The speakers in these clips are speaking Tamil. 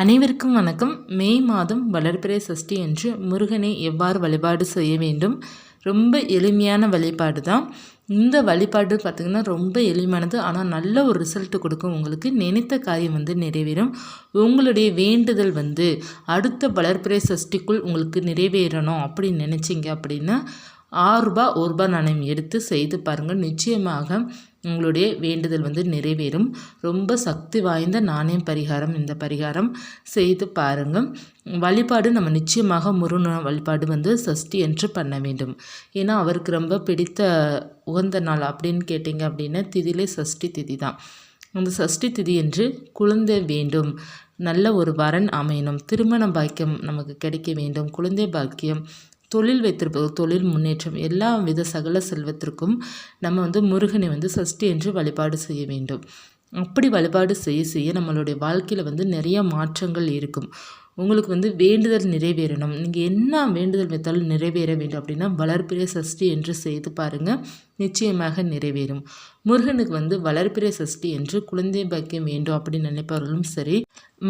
அனைவருக்கும் வணக்கம். மே மாதம் வளர்பிறை சஷ்டி என்று முருகனை எவ்வாறு வழிபாடு செய்ய வேண்டும்? ரொம்ப எளிமையான வழிபாடு தான். இந்த வழிபாடு பார்த்திங்கன்னா ரொம்ப எளிமையானது. ஆனால் நல்ல ஒரு ரிசல்ட் கொடுக்கும். உங்களுக்கு நினைத்த காரியம் வந்து நிறைவேறும். உங்களுடைய வேண்டுதல் வந்து அடுத்த வளர்பிறை சஷ்டிக்குள் உங்களுக்கு நிறைவேறணும் அப்படின்னு நினச்சிங்க அப்படின்னா ஆறுரூபா ஒரு ரூபா நாணயம் எடுத்து செய்து பாருங்கள் நிச்சயமாக உங்களுடைய வேண்டுதல் வந்து நிறைவேறும். ரொம்ப சக்தி வாய்ந்த நாணயம் பரிகாரம் இந்த பரிகாரம் செய்து பாருங்கள் வழிபாடு நம்ம நிச்சயமாக முருகன் வழிபாடு வந்து சஷ்டி என்று பண்ண வேண்டும். ஏன்னா அவருக்கு ரொம்ப பிடித்த உகந்த நாள் அப்படின்னு கேட்டிங்க அப்படின்னா திதிலே சஷ்டி திதி தான். அந்த சஷ்டி திதி என்று குழந்தை வேண்டும். நல்ல ஒரு வரன் அமையணும். திருமண பாக்கியம் நமக்கு கிடைக்க வேண்டும். குழந்தை பாக்கியம் தொழில் வைத்திருப்பது தொழில் முன்னேற்றம் எல்லா வித சகல செல்வத்திற்கும் நம்ம வந்து முருகனை வந்து சஷ்டி என்று வழிபாடு செய்ய வேண்டும். அப்படி வழிபாடு செய்ய செய்ய நம்மளுடைய வாழ்க்கையில் வந்து நிறைய மாற்றங்கள் இருக்கும். உங்களுக்கு வந்து வேண்டுதல் நிறைவேறணும். நீங்கள் என்ன வேண்டுதல் வைத்தாலும் நிறைவேற வேண்டும் அப்படின்னா வளர்பிறை சஷ்டி என்று செய்து பாருங்கள் நிச்சயமாக நிறைவேறும். முருகனுக்கு வந்து வளர்பிறை சஷ்டி என்று குழந்தை பாக்கியம் வேண்டும் அப்படின்னு நினைப்பவர்களும் சரி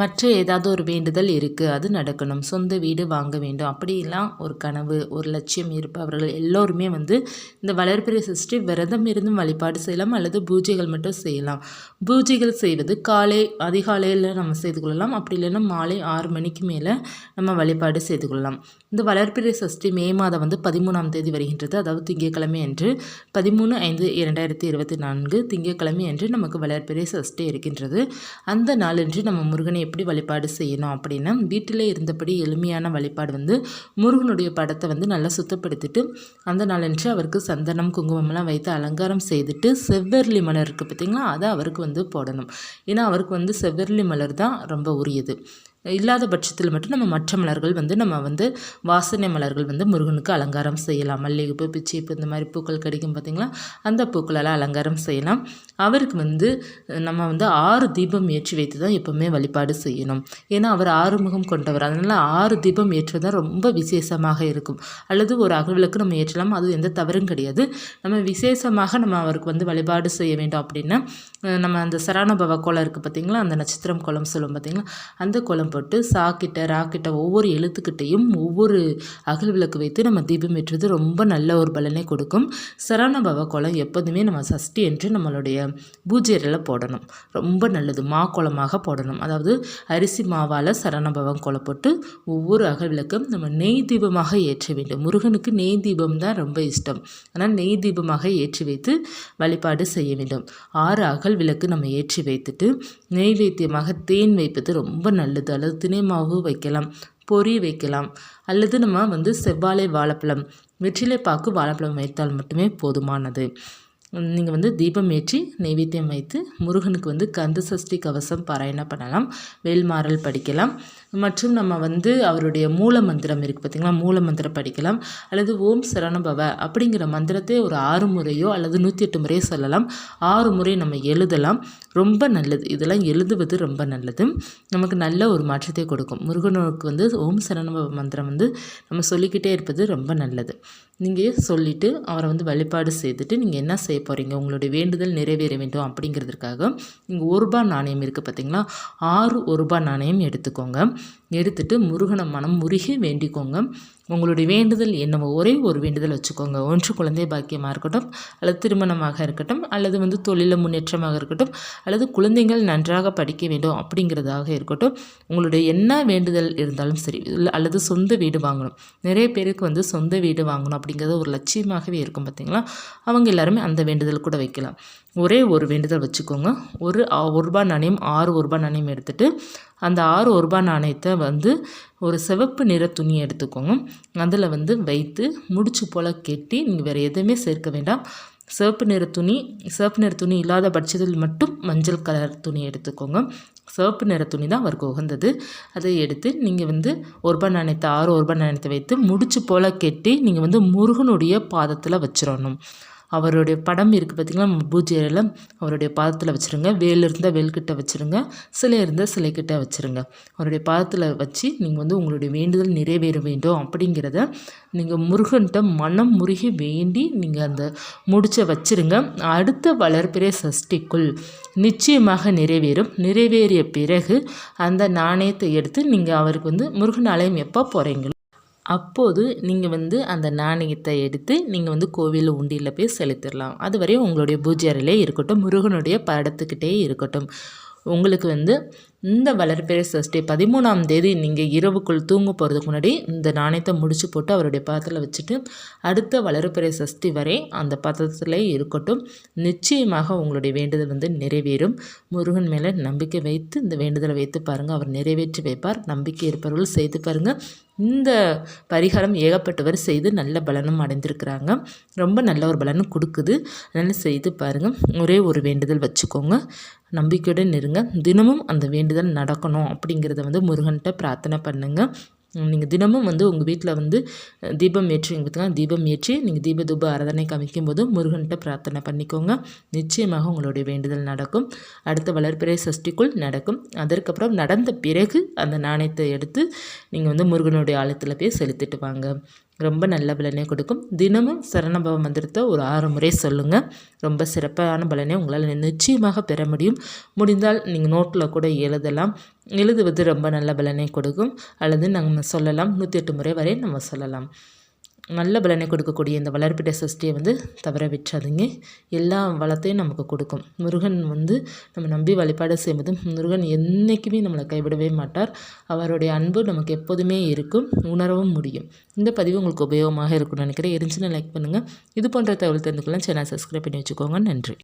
மற்ற ஏதாவது ஒரு வேண்டுதல் இருக்குது அது நடக்கணும். சொந்த வீடு வாங்க வேண்டும். அப்படியெல்லாம் ஒரு கனவு ஒரு லட்சியம் இருப்பவர்கள் எல்லோருமே வந்து இந்த வளர்பிறை சஷ்டி விரதம் இருந்தும் வழிபாடு செய்யலாம் அல்லது பூஜைகள் மட்டும் செய்யலாம். பூஜைகள் செய்வது காலை அதிகாலையில் நம்ம செய்து கொள்ளலாம். அப்படி இல்லைன்னா மாலை ஆறு மணிக்கு மேலே நம்ம வழிபாடு செய்து கொள்ளலாம். இந்த வளர்பிறை சஷ்டி மே மாதம் வந்து பதிமூணாம் தேதி வருகின்றது. அதாவது திங்கட்கிழமை அன்று பதிமூணு ஐந்து இரண்டாயிரத்தி இருபத்தி நான்கு திங்கட்கிழமை அன்று நமக்கு வளர்பிறை சஷ்டி இருக்கின்றது. அந்த நாளன்று நம்ம முருகனை எப்படி வழிபாடு செய்யணும் அப்படின்னா வீட்டிலே இருந்தபடி எளிமையான வழிபாடு வந்து முருகனுடைய படத்தை வந்து நல்லா சுத்தப்படுத்திட்டு அந்த நாளன்று அவருக்கு சந்தனம் குங்குமம்லாம் வைத்து அலங்காரம் செய்துட்டு செவ்வெர்லி மலர் இருக்குது பார்த்திங்களா அதை அவருக்கு வந்து போடணும். ஏன்னா அவருக்கு வந்து செவ்வெர்லி மலர் தான் ரொம்ப உரியது. இல்லாத பட்சத்தில் மட்டும் நம்ம மற்ற மலர்கள் வந்து நம்ம வந்து வாசனை மலர்கள் வந்து முருகனுக்கு அலங்காரம் செய்யலாம். மல்லிகைப்பூ பிச்சைப்பூ இந்த மாதிரி பூக்கள் கிடைக்கும் பார்த்திங்களா அந்த பூக்களெல்லாம் அலங்காரம் செய்யலாம். அவருக்கு வந்து நம்ம வந்து ஆறு தீபம் ஏற்றி வைத்து தான் எப்போவுமே வழிபாடு செய்யணும். ஏன்னா அவர் ஆறுமுகம் கொண்டவர். அதனால் ஆறு தீபம் ஏற்றுவது தான் ரொம்ப விசேஷமாக இருக்கும். அல்லது ஒரு அகவிளக்கு நம்ம ஏற்றலாம். அது எந்த தவறும் கிடையாது. நம்ம விசேஷமாக நம்ம அவருக்கு வந்து வழிபாடு செய்ய வேண்டும் அப்படின்னா நம்ம அந்த சரணபவ கோலம் இருக்குது பார்த்திங்களா அந்த நட்சத்திரம் கோலம் சொல்லுவோம் பார்த்திங்களா அந்த கோலம் போட்டு சாக்கிட்ட ராக்கிட்ட ஒவ்வொரு எழுத்துக்கிட்டையும் ஒவ்வொரு அகல் விளக்கு வைத்து நம்ம தீபம் ஏற்றுவது ரொம்ப நல்ல ஒரு பலனை கொடுக்கும். சரணபவ கோலம் எப்போதுமே நம்ம சஷ்டி என்று நம்மளுடைய பூஜையில் போடணும். ரொம்ப நல்லது. மா கோலமாக போடணும். அதாவது அரிசி மாவால் சரணபவம் கோலம் போட்டு ஒவ்வொரு அகல் விளக்கும் நம்ம நெய் தீபமாக ஏற்ற வேண்டும். முருகனுக்கு நெய் தீபம் தான் ரொம்ப இஷ்டம். ஆனால் நெய் தீபமாக ஏற்றி வைத்து வழிபாடு செய்ய வேண்டும். ஆறு அகல் விளக்கு நம்ம ஏற்றி வைத்துட்டு நெய்வேத்தியமாக தேன் வைப்பது ரொம்ப நல்லது. அல்லது தினை மாவு வைக்கலாம் பொறி வைக்கலாம் அல்லது நம்ம வந்து செவ்வாழை வாழைப்பழம் வெற்றிலை பாக்கு வாழைப்பழம் வைத்தால் மட்டுமே போதுமானது. நீங்கள் வந்து தீபம் ஏற்றி நைவேத்தியம் வைத்து முருகனுக்கு வந்து கந்த சஷ்டி கவசம் பாராயணம் பண்ணலாம் வேல்மாறல் படிக்கலாம். மற்றும் நம்ம வந்து அவருடைய மூல மந்திரம் இருக்குது பார்த்திங்களா மூல மந்திரம் படிக்கலாம். அல்லது ஓம் சரணபவ அப்படிங்கிற மந்திரத்தை ஒரு ஆறு முறையோ அல்லது நூற்றி எட்டு முறையோ சொல்லலாம். ஆறு முறை நம்ம எழுதலாம். ரொம்ப நல்லது. இதெல்லாம் எழுதுவது ரொம்ப நல்லது. நமக்கு நல்ல ஒரு மாற்றத்தை கொடுக்கும். முருகனுக்கு வந்து ஓம் சரணபவ மந்திரம் வந்து நம்ம சொல்லிக்கிட்டே இருப்பது ரொம்ப நல்லது. நீங்கள் சொல்லிவிட்டு அவரை வந்து வழிபாடு செய்துட்டு நீங்கள் என்ன செய்ய போகிறீங்க உங்களுடைய வேண்டுதல் நிறைவேற வேண்டும் அப்படிங்கிறதுக்காக நீங்கள் ஒரு ரூபா நாணயம் இருக்குது பார்த்திங்களா ஆறு ஒரு ரூபா நாணயம் எடுத்துக்கோங்க. எடுத்துட்டு முருகனை மனம் முருகி வேண்டிக்கோங்க. உங்களுடைய வேண்டுதல் என்னவோ ஒரே ஒரு வேண்டுதல் வச்சுக்கோங்க. ஒன்று குழந்தை பாக்கியமாக இருக்கட்டும் அல்லது திருமணமாக இருக்கட்டும் அல்லது வந்து தொழில முன்னேற்றமாக இருக்கட்டும் அல்லது குழந்தைகள் நன்றாக படிக்க வேண்டும் அப்படிங்கிறதாக இருக்கட்டும் உங்களுடைய என்ன வேண்டுதல் இருந்தாலும் சரி அல்லது சொந்த வீடு வாங்கணும். நிறைய பேருக்கு வந்து சொந்த வீடு வாங்கணும் அப்படிங்கிறது ஒரு லட்சியமாகவே இருக்கும் பார்த்திங்களா? அவங்க எல்லாருமே அந்த வேண்டுதல் கூட வைக்கலாம். ஒரே ஒரு வேண்டுதல் வச்சுக்கோங்க. ஒரு ஒரு ரூபா நாணயம் ஆறு ஒரு ரூபா நாணயம் எடுத்துகிட்டு அந்த ஆறு ஒரு ரூபா நாணயத்தை வந்து ஒரு சிவப்பு நிற துணி எடுத்துக்கோங்க. அதில் வந்து வைத்து முடிச்சு போல் கெட்டி நீங்கள் வேறு எதுவுமே சேர்க்க வேண்டாம். சிவப்பு நிற துணி சிவப்பு நிற துணி இல்லாத பட்சத்தில் மட்டும் மஞ்சள் கலர் துணி எடுத்துக்கோங்க. சிவப்பு நிற துணி தான் அவருக்கு உகந்தது. அதை எடுத்து நீங்கள் வந்து ஒரு ரூபாய் நாணயத்தை ஆறு ஒரு ரூபாய் நாணயத்தை வைத்து முடிச்சு போல் கெட்டி நீங்கள் வந்து முருகனுடைய பாதத்தில் வச்சிடணும் அவருடைய படம் இருக்குது பார்த்திங்கன்னா நம்ம பூஜை அறையில். அவருடைய பாதத்தில் வச்சுருங்க. வேல் இருந்தால் வேல்கிட்ட வச்சுருங்க. சிலை இருந்தால் சிலைக்கிட்ட வச்சுருங்க. அவருடைய பாதத்தில் வச்சு நீங்கள் வந்து உங்களுடைய வேண்டுதல் நிறைவேற வேண்டும் அப்படிங்கிறத நீங்கள் முருகன்கிட்ட மனம் முருகி வேண்டி நீங்கள் அந்த முடிச்ச வச்சுருங்க. அடுத்த வளர்பிறை சஷ்டிக்குள் நிச்சயமாக நிறைவேறும். நிறைவேறிய பிறகு அந்த நாணயத்தை எடுத்து நீங்கள் அவருக்கு வந்து முருகன் ஆலயம் எப்போ போகிறீங்களோ அப்போது நீங்கள் வந்து அந்த நாணயத்தை எடுத்து நீங்கள் வந்து கோவிலில் உண்டியில் போய் செலுத்திடலாம். அதுவரையும் உங்களுடைய பூஜை அறையிலே இருக்கட்டும் முருகனுடைய படத்துக்கிட்டே இருக்கட்டும். உங்களுக்கு வந்து இந்த வளர்பிறை சஷ்டி பதிமூணாம் தேதி நீங்கள் இரவுக்குள் தூங்க போகிறதுக்கு முன்னாடி இந்த நாணயத்தை முடிச்சு போட்டு அவருடைய பாத்திரத்தில் வச்சுட்டு அடுத்த வளர்பிறை சஷ்டி வரை அந்த பாத்திரத்திலே இருக்கட்டும். நிச்சயமாக உங்களுடைய வேண்டுதல் வந்து நிறைவேறும். முருகன் மேலே நம்பிக்கை வைத்து இந்த வேண்டுதலை வைத்து பாருங்கள் அவர் நிறைவேற்றி வைப்பார். நம்பிக்கை இருப்பவர்கள் செய்து பாருங்கள் இந்த பரிகாரம் ஏகப்பட்டவர் செய்து நல்ல பலனும் அடைந்திருக்கிறாங்க. ரொம்ப நல்ல ஒரு பலனும் கொடுக்குது. அதனால் செய்து பாருங்கள் ஒரே ஒரு வேண்டுதல் வச்சுக்கோங்க. நம்பிக்கையுடன் இருங்க. தினமும் அந்த வேண்டுதல் நடக்கணும் அப்படிங்கிறத வந்து முருகன்கிட்ட பிரார்த்தனை பண்ணுங்கள் நீங்கள் தினமும் வந்து உங்கள் வீட்டில் வந்து தீபம் ஏற்றி பார்த்தீங்கன்னா தீபம் ஏற்றி நீங்கள் தீப தூப ஆராதனை காமிக்கும் போது முருகன்கிட்ட பிரார்த்தனை பண்ணிக்கோங்க. நிச்சயமாக உங்களுடைய வேண்டுதல் நடக்கும். அடுத்த வளர்ப்பிறை சஷ்டிக்குள் நடக்கும். அதற்கப்புறம் நடந்த பிறகு அந்த நாணயத்தை எடுத்து நீங்கள் வந்து முருகனுடைய ஆலயத்தில் போய் செலுத்திட்டு வாங்க. ரொம்ப நல்ல பலனை கொடுக்கும். தினமும் சரணபவ மந்திரத்தை ஒரு ஆறு முறை சொல்லுங்கள் ரொம்ப சிறப்பான பலனை உங்களால் நிச்சயமாக பெற முடியும். முடிந்தால் நீங்கள் நோட்டில் கூட எழுதலாம். எழுதுவது ரொம்ப நல்ல பலனை கொடுக்கும். அல்லது நம்ம சொல்லலாம். நூற்றி எட்டு முறை வரை நம்ம சொல்லலாம். நல்ல பலனை கொடுக்கக்கூடிய இந்த வளர்ப்பிட சஷ்டியை வந்து தவற விட்டுறாதீங்க. எல்லா வளத்தையும் நமக்கு கொடுக்கும். முருகன் வந்து நம்ம நம்பி வழிபாடு செய்வது முருகன் என்றைக்குமே நம்மளை கைவிடவே மாட்டார். அவருடைய அன்பு நமக்கு எப்போதுமே இருக்கும் உணரவும் முடியும். இந்த பதிவு உங்களுக்கு உபயோகமாக இருக்கும்னு நினைக்கிறேன். இருந்துச்சுன்னா லைக் பண்ணுங்கள் இது போன்ற தகவல் தெரிந்துக்கலாம் சேனல் சப்ஸ்கிரைப் பண்ணி வச்சுக்கோங்க. நன்றி.